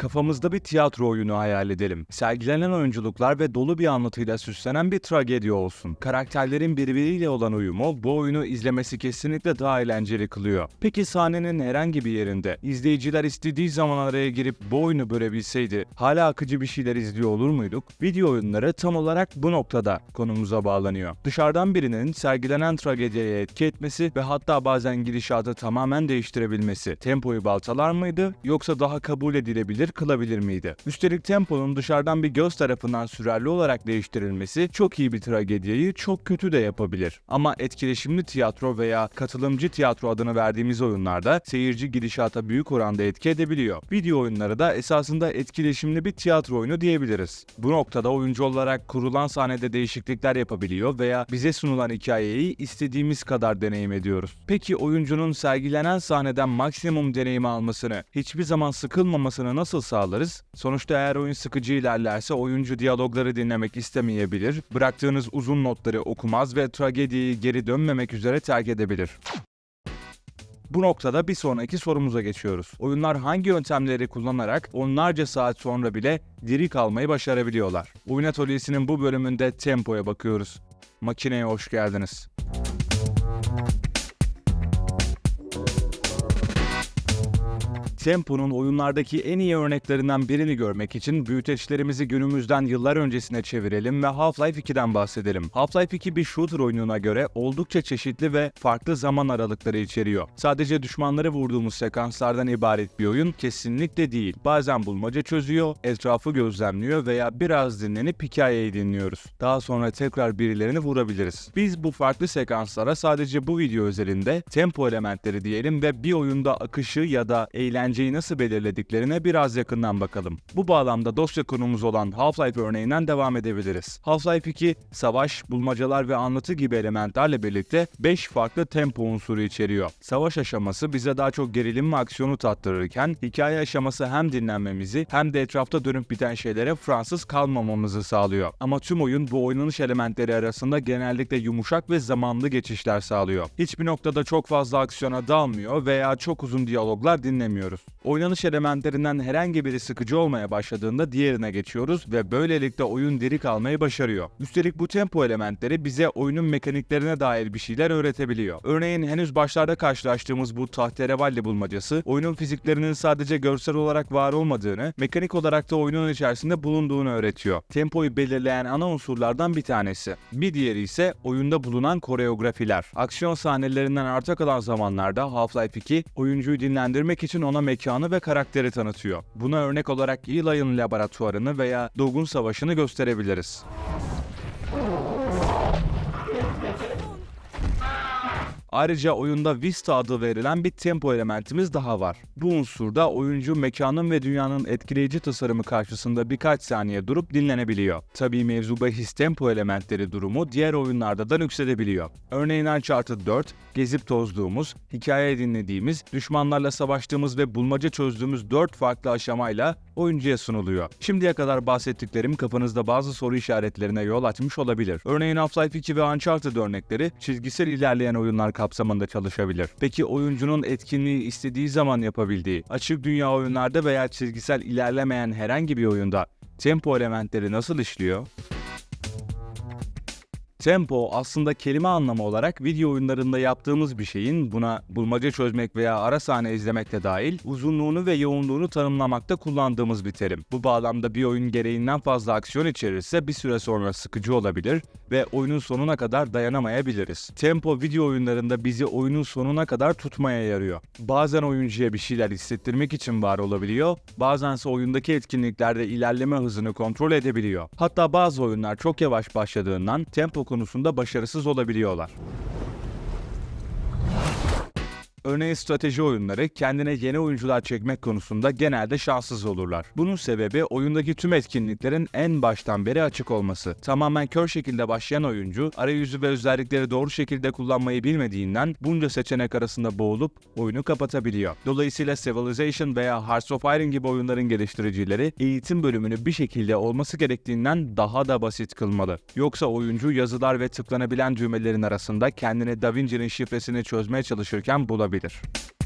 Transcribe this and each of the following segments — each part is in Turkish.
Kafamızda bir tiyatro oyunu hayal edelim. Sergilenen oyunculuklar ve dolu bir anlatıyla süslenen bir tragedi olsun. Karakterlerin birbiriyle olan uyumu bu oyunu izlemesi kesinlikle daha eğlenceli kılıyor. Peki sahnenin herhangi bir yerinde izleyiciler istediği zaman araya girip bu oyunu bölebilseydi hala akıcı bir şeyler izliyor olur muyduk? Video oyunları tam olarak bu noktada konumuza bağlanıyor. Dışarıdan birinin sergilenen tragediye etki etmesi ve hatta bazen gidişatı tamamen değiştirebilmesi tempoyu baltalar mıydı yoksa daha kabul edilebilir kılabilir miydi? Üstelik temponun dışarıdan bir göz tarafından sürerli olarak değiştirilmesi çok iyi bir tragediyi çok kötü de yapabilir. Ama etkileşimli tiyatro veya katılımcı tiyatro adını verdiğimiz oyunlarda seyirci gidişata büyük oranda etki edebiliyor. Video oyunları da esasında etkileşimli bir tiyatro oyunu diyebiliriz. Bu noktada oyuncu olarak kurulan sahnede değişiklikler yapabiliyor veya bize sunulan hikayeyi istediğimiz kadar deneyim ediyoruz. Peki oyuncunun sergilenen sahneden maksimum deneyimi almasını, hiçbir zaman sıkılmamasını nasıl sağlarız? Sonuçta eğer oyun sıkıcı ilerlerse oyuncu diyalogları dinlemek istemeyebilir, bıraktığınız uzun notları okumaz ve tragediyi geri dönmemek üzere terk edebilir. Bu noktada bir sonraki sorumuza geçiyoruz. Oyunlar hangi yöntemleri kullanarak onlarca saat sonra bile diri kalmayı başarabiliyorlar? Oyun atölyesinin bu bölümünde tempoya bakıyoruz. Makineye hoş geldiniz. Tempo'nun oyunlardaki en iyi örneklerinden birini görmek için büyüteçlerimizi günümüzden yıllar öncesine çevirelim ve Half-Life 2'den bahsedelim. Half-Life 2 bir shooter oyununa göre oldukça çeşitli ve farklı zaman aralıkları içeriyor. Sadece düşmanları vurduğumuz sekanslardan ibaret bir oyun kesinlikle değil. Bazen bulmaca çözüyor, etrafı gözlemliyor veya biraz dinlenip hikayeyi dinliyoruz. Daha sonra tekrar birilerini vurabiliriz. Biz bu farklı sekanslara sadece bu video özelinde tempo elementleri diyelim ve bir oyunda akışı ya da eğlenceyi nasıl belirlediklerine biraz yakından bakalım. Bu bağlamda dosya konumuz olan Half-Life örneğinden devam edebiliriz. Half-Life 2, savaş, bulmacalar ve anlatı gibi elementlerle birlikte 5 farklı tempo unsuru içeriyor. Savaş aşaması bize daha çok gerilim ve aksiyonu tattırırken, hikaye aşaması hem dinlenmemizi hem de etrafta dönüp biten şeylere Fransız kalmamamızı sağlıyor. Ama tüm oyun bu oynanış elementleri arasında genellikle yumuşak ve zamanlı geçişler sağlıyor. Hiçbir noktada çok fazla aksiyona dalmıyor veya çok uzun diyaloglar dinlemiyoruz. Oynanış elementlerinden herhangi biri sıkıcı olmaya başladığında diğerine geçiyoruz ve böylelikle oyun diri kalmayı başarıyor. Üstelik bu tempo elementleri bize oyunun mekaniklerine dair bir şeyler öğretebiliyor. Örneğin henüz başlarda karşılaştığımız bu tahterevalli bulmacası oyunun fiziklerinin sadece görsel olarak var olmadığını, mekanik olarak da oyunun içerisinde bulunduğunu öğretiyor. Tempoyu belirleyen ana unsurlardan bir tanesi. Bir diğeri ise oyunda bulunan koreografiler. Aksiyon sahnelerinden arta kalan zamanlarda Half-Life 2 oyuncuyu dinlendirmek için ona mekanı ve karakteri tanıtıyor. Buna örnek olarak Eli'ın laboratuvarını veya Dogun Savaşı'nı gösterebiliriz. Ayrıca oyunda Vista adı verilen bir tempo elementimiz daha var. Bu unsurda oyuncu mekanın ve dünyanın etkileyici tasarımı karşısında birkaç saniye durup dinlenebiliyor. Tabii mevzu bahis tempo elementleri durumu diğer oyunlarda da nüksedebiliyor. Örneğin Uncharted 4, gezip tozduğumuz, hikaye dinlediğimiz, düşmanlarla savaştığımız ve bulmaca çözdüğümüz 4 farklı aşamayla oyuncuya sunuluyor. Şimdiye kadar bahsettiklerim kafanızda bazı soru işaretlerine yol açmış olabilir. Örneğin Half-Life 2 ve Uncharted örnekleri çizgisel ilerleyen oyunlar kapsamında çalışabilir. Peki oyuncunun etkinliği istediği zaman yapabildiği, açık dünya oyunlarda veya çizgisel ilerlemeyen herhangi bir oyunda tempo elementleri nasıl işliyor? Tempo aslında kelime anlamı olarak video oyunlarında yaptığımız bir şeyin buna bulmaca çözmek veya ara sahne izlemek de dahil uzunluğunu ve yoğunluğunu tanımlamakta kullandığımız bir terim. Bu bağlamda bir oyun gereğinden fazla aksiyon içerirse bir süre sonra sıkıcı olabilir ve oyunun sonuna kadar dayanamayabiliriz. Tempo video oyunlarında bizi oyunun sonuna kadar tutmaya yarıyor. Bazen oyuncuya bir şeyler hissettirmek için var olabiliyor, bazense oyundaki etkinliklerde ilerleme hızını kontrol edebiliyor. Hatta bazı oyunlar çok yavaş başladığından tempo konusunda başarısız olabiliyorlar. Örneğin strateji oyunları kendine yeni oyuncular çekmek konusunda genelde şanssız olurlar. Bunun sebebi oyundaki tüm etkinliklerin en baştan beri açık olması. Tamamen kör şekilde başlayan oyuncu arayüzü ve özellikleri doğru şekilde kullanmayı bilmediğinden bunca seçenek arasında boğulup oyunu kapatabiliyor. Dolayısıyla Civilization veya Hearts of Iron gibi oyunların geliştiricileri eğitim bölümünü bir şekilde olması gerektiğinden daha da basit kılmalı. Yoksa oyuncu yazılar ve tıklanabilen düğmelerin arasında kendini Da Vinci'nin şifresini çözmeye çalışırken bulabilir. olabilir.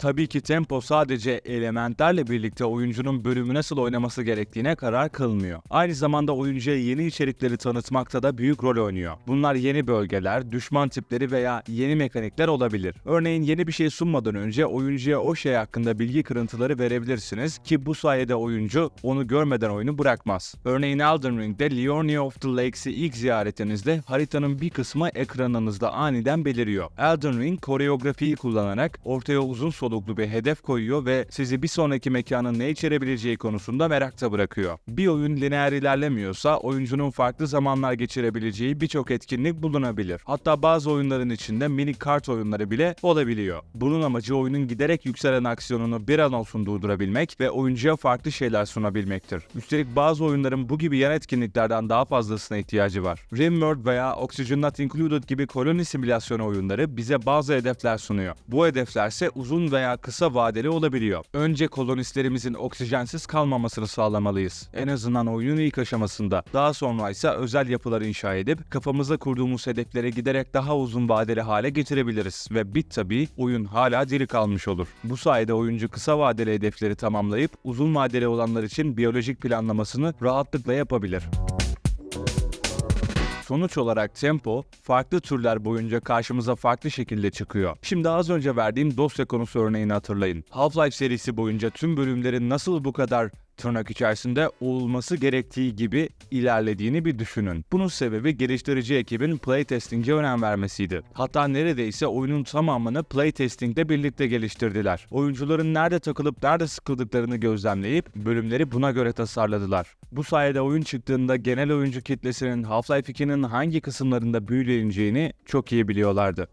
Tabii ki tempo sadece elementlerle birlikte oyuncunun bölümü nasıl oynaması gerektiğine karar kılmıyor. Aynı zamanda oyuncuya yeni içerikleri tanıtmakta da büyük rol oynuyor. Bunlar yeni bölgeler, düşman tipleri veya yeni mekanikler olabilir. Örneğin yeni bir şey sunmadan önce oyuncuya o şey hakkında bilgi kırıntıları verebilirsiniz ki bu sayede oyuncu onu görmeden oyunu bırakmaz. Örneğin Elden Ring'de Liurnia of the Lakes'i ilk ziyaretinizde haritanın bir kısmı ekranınızda aniden beliriyor. Elden Ring koreografiyi kullanarak ortaya uzun soluklu bir hedef koyuyor ve sizi bir sonraki mekanın ne içerebileceği konusunda merakta bırakıyor. Bir oyun lineer ilerlemiyorsa oyuncunun farklı zamanlar geçirebileceği birçok etkinlik bulunabilir. Hatta bazı oyunların içinde mini kart oyunları bile olabiliyor. Bunun amacı oyunun giderek yükselen aksiyonunu bir an olsun durdurabilmek ve oyuncuya farklı şeyler sunabilmektir. Üstelik bazı oyunların bu gibi yan etkinliklerden daha fazlasına ihtiyacı var. RimWorld veya Oxygen Not Included gibi koloni simülasyonu oyunları bize bazı hedefler sunuyor. Bu hedeflerse uzun veya kısa vadeli olabiliyor. Önce kolonistlerimizin oksijensiz kalmamasını sağlamalıyız. En azından oyunun ilk aşamasında. Daha sonra ise özel yapılar inşa edip kafamıza kurduğumuz hedeflere giderek daha uzun vadeli hale getirebiliriz ve bit tabii oyun hala diri kalmış olur. Bu sayede oyuncu kısa vadeli hedefleri tamamlayıp uzun vadeli olanlar için biyolojik planlamasını rahatlıkla yapabilir. Sonuç olarak tempo farklı türler boyunca karşımıza farklı şekilde çıkıyor. Şimdi az önce verdiğim dosya konusu örneğini hatırlayın. Half-Life serisi boyunca tüm bölümlerin nasıl bu kadar tırnak içerisinde olması gerektiği gibi ilerlediğini bir düşünün. Bunun sebebi geliştirici ekibin playtesting'e önem vermesiydi. Hatta neredeyse oyunun tamamını playtesting'de birlikte geliştirdiler. Oyuncuların nerede takılıp nerede sıkıldıklarını gözlemleyip bölümleri buna göre tasarladılar. Bu sayede oyun çıktığında genel oyuncu kitlesinin Half-Life 2'nin hangi kısımlarında büyüleneceğini çok iyi biliyorlardı.